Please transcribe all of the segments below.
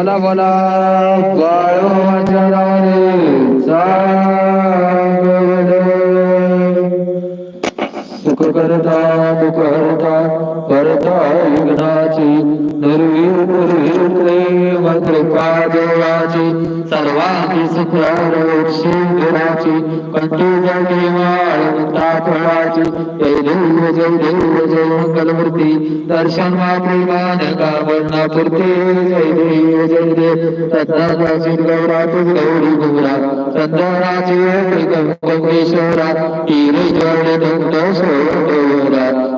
बोला बोला बाळो माझ्या नावाने सुख करता दुःख हरता करता विघ्नाची नरवी निर्वीर कृपादेवाची सर्वाची सुखरोक्षी गुणाची जय देव जय देव, जय मंगलमूर्ती, दर्शन मातृमान जय देव जय देव सद्धाची गौरातु गौरी गुरा सद्धाची गंगेश्वरा गिरिजन गंगेश्वरा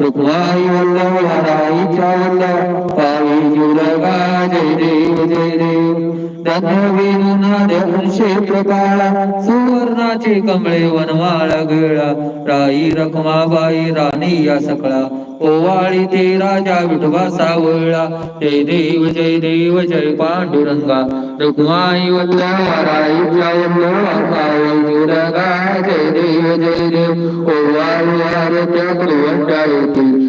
रुक्माई वल्लभ हराईच्या वल्लभ पावी जुलगा जय देव जय देव धन्य प्रकाळा सुवर्णाचे कमळे वनमाळ गळा. राई रखमाबाई राणी या सकळा. ओवाळी ते राजा विठोबा सावळा. जय देव जय देव, जय पांडुरंगा. रघुमाई वल्लभाई जय देव जय देव. ओवाळी आरत्या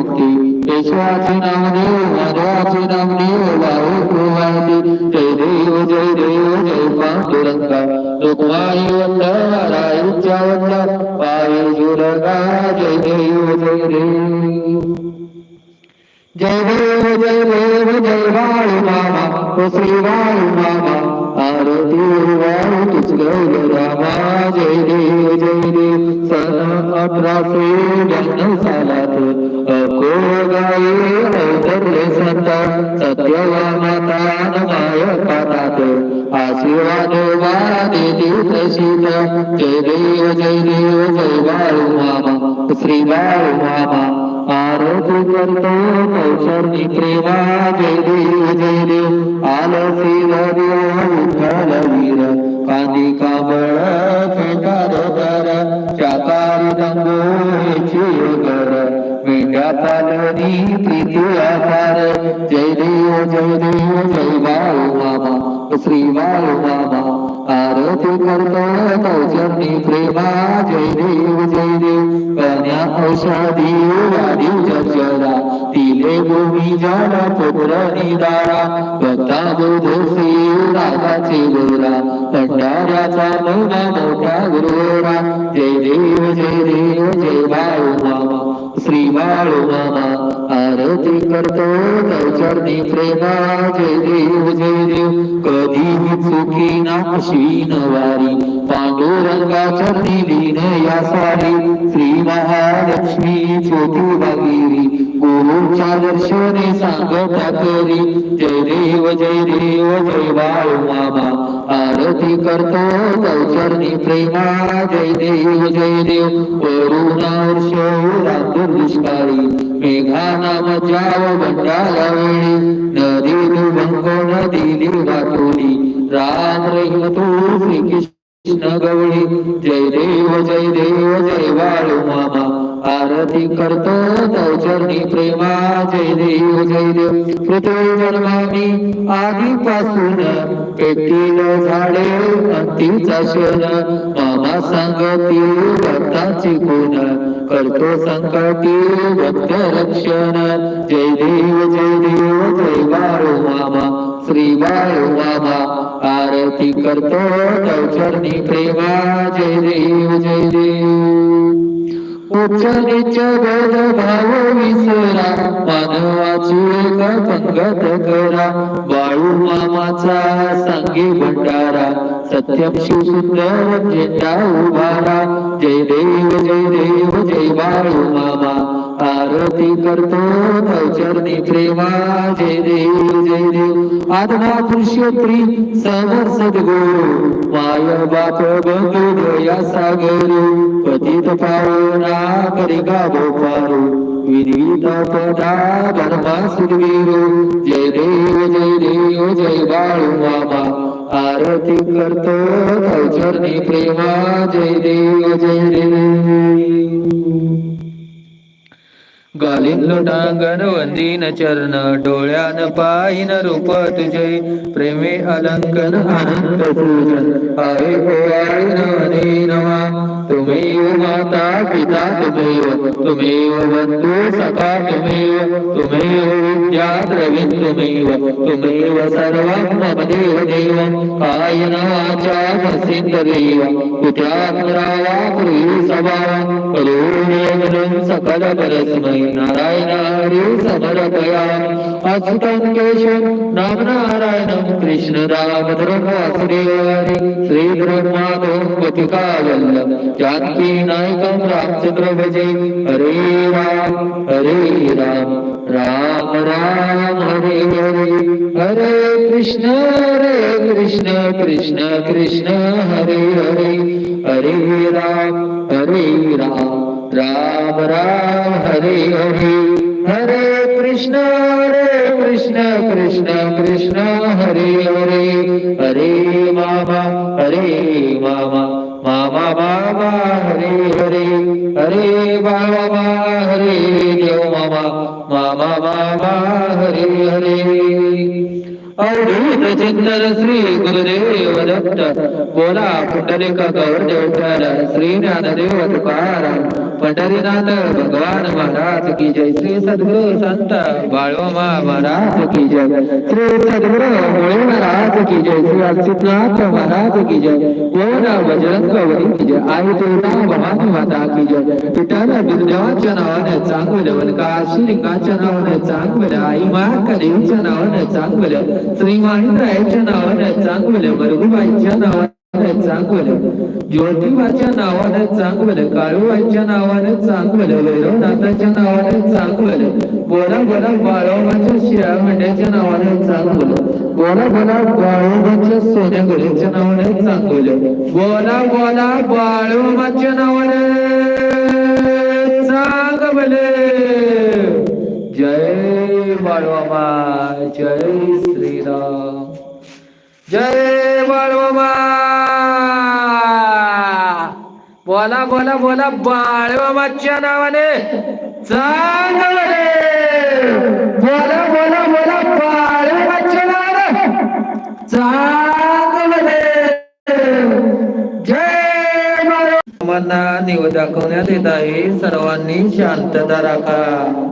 ভক্তি এসো আছে নাম নিও মারো আছে নাম নিও বাহু জয় দেব জয় দেব, জয় পাণ্ডুরঙ্গা লোকমায়ু অল্লা পায়ে জুরঙ্গা জয় দেব জয় দেব। জয় দেব জয় দেব, জয় বায়ু মামা ও শ্রী বায়ু মামা আরতি বায়ু তুষ্কল রামা, জয় দেব জয় দেব। সন অপ্রাসে জন্ম সালাতে सत्यवानाता माय पातात आशीर्वाद देती प्रसिद्ध जय देव जय देव जय बाळू मामा श्री बाळू मामा आरती करतो कौशर्णी प्रेमा जय मामा श्री बाळू मामा आरती करतो कौचरणी प्रेमा जय देव जय देव कन्या औषधी वाढीव चर्चरा तिले भूमी जल पुत्र निदारा भक्ता बोधसी रागाचे गोरा भंडाऱ्याचा महिमा मोठा गुरुरा जय देव जय देव जय बाळू मामा श्री बाळू मामा आरती करतो प्रेमा जय देव जय देव कधीही चुकी ना अश्विन वारी पांडुरंगा चरणी लीन या सारी श्री महालक्ष्मी ज्योती गुरुच्या दर्शने सांगता करी जय देव जय देव जय बाळू मामा आरती करतो चरणी प्रेमा, जय देव जय देव। वरुणावर्ष रात्र दुष्काळी, मेघा नाम जाव बंडाला वेळी नदी बंको नदी वाटोली राम रहिम तू श्रीकृष्ण कृष्ण गवळी। जय देव जय देव, जय बाळू मामा। आरती करतो तव प्रेमा जय देव जय देव. पृथ्वी जन्मानी आधीपासून पेटील झाडे अंतीचा क्षण मामा सांगतील भक्ताची गुण करतो संकटी भक्त रक्षण. जय देव जय देव जय बारो मामा. श्री बारो मामा. आरती करतो तव प्रेमा जय देव जय देव. भाव विसरा मानवाची एक पंगत करा मामाचा सांगे भंडारा सत्यम शिव झेंडा उभारा जय देव जय देव जय बाळू मामा आरती करतो तव चरणी प्रेमा जय देव जय देव आत्मा पुरुषोत्री समर सद्गुरु माय बाप बंधू दया सागर पतित पावना करिका गोपारू विनीत पदा धर्मा सुरवीरो जय देव जय देव जय बाळू मामा आरती करतो तव चरणी प्रेमा जय देव जय लोटांगण वंदीन चरण डोळ्यान पाहिन रूप तुझे. प्रेमे अलंकन आनंद पूजन. हरे हो आई नवा. तुमेव हो, माता पिता तुम्ही हो. तुम्ही हो, बंधू सखा तुम्ही तुम्ही विद्या द्रविण तुम्ही तुम्ही सर्व मम देव देव. कायन वाचा वसिंदरेव कुत्यात रावा प्रिय सभा. करून सकल परस्मय. नारायण हरि समर्पया अच्युतं केशव कृष्ण रामधर्म वासुदेव श्री ब्रह्मादो गोपिका वल्लभ जानकी नायकं रामचंद्र हरे। राम हरे राम राम राम हरे हरे हरे कृष्ण हरे कृष्ण कृष्ण कृष्ण हरे हरे हरे राम हरे राम। राम राम हरे हरे। हरे कृष्ण हरे कृष्ण कृष्ण कृष्ण हरे हरे। हरे मामा हरे मामा। मामा मामा हरे हरे। हरे बाबा हरे देव मामा। मामा मामा हरे हरे। अवधूत चिंतन श्री गुरुदेव दत्त बोला पुंडलिक गौरदेव विठ्ठल श्री ज्ञानदेव तुकाराम पंढरीनाथ भगवान महाराज की जय श्री सद्गुरु संत बाळोमा महाराज की जय श्री सद्गुरु मुळे महाराज की जय श्री अच्युतनाथ महाराज की जय बोला बजरंग वरी की जय आई तुळजा भवानी माता की जय विठ्ठल बिरदेवाच्या नावाने चांगलं वनका श्रीलिंगाच्या नावाने चांगलं आई मा महाकादेवीच्या नावाने चांगलं श्री माहिंद्राच्या नावाने चांगवलं मरगुबाईच्या नावाने चांगवलं ज्योतिबाच्या नावाने चांगवलं काळूबाईच्या नावाने चांगवलं वैरवनाथाच्या नावाने चांगवलं बोला बोला बाळोबाच्या शिळा मंड्याच्या नावाने चांगवलं बोला बोला बाळोबाच्या सोन्या गोळ्याच्या नावाने चांगवलं बोला बोला बाळोबाच्या नावाने चांगलं जय बाळवामा जय श्रीराम. जय बाळवामा बोला बोला बोला बाळवामाच्या नावाने चांगले बोला बोला बोला बाळवामाच्या नावाने चांगले जय बाळवामांना निव दाखवण्यात येत आहे सर्वांनी शांतता राखा.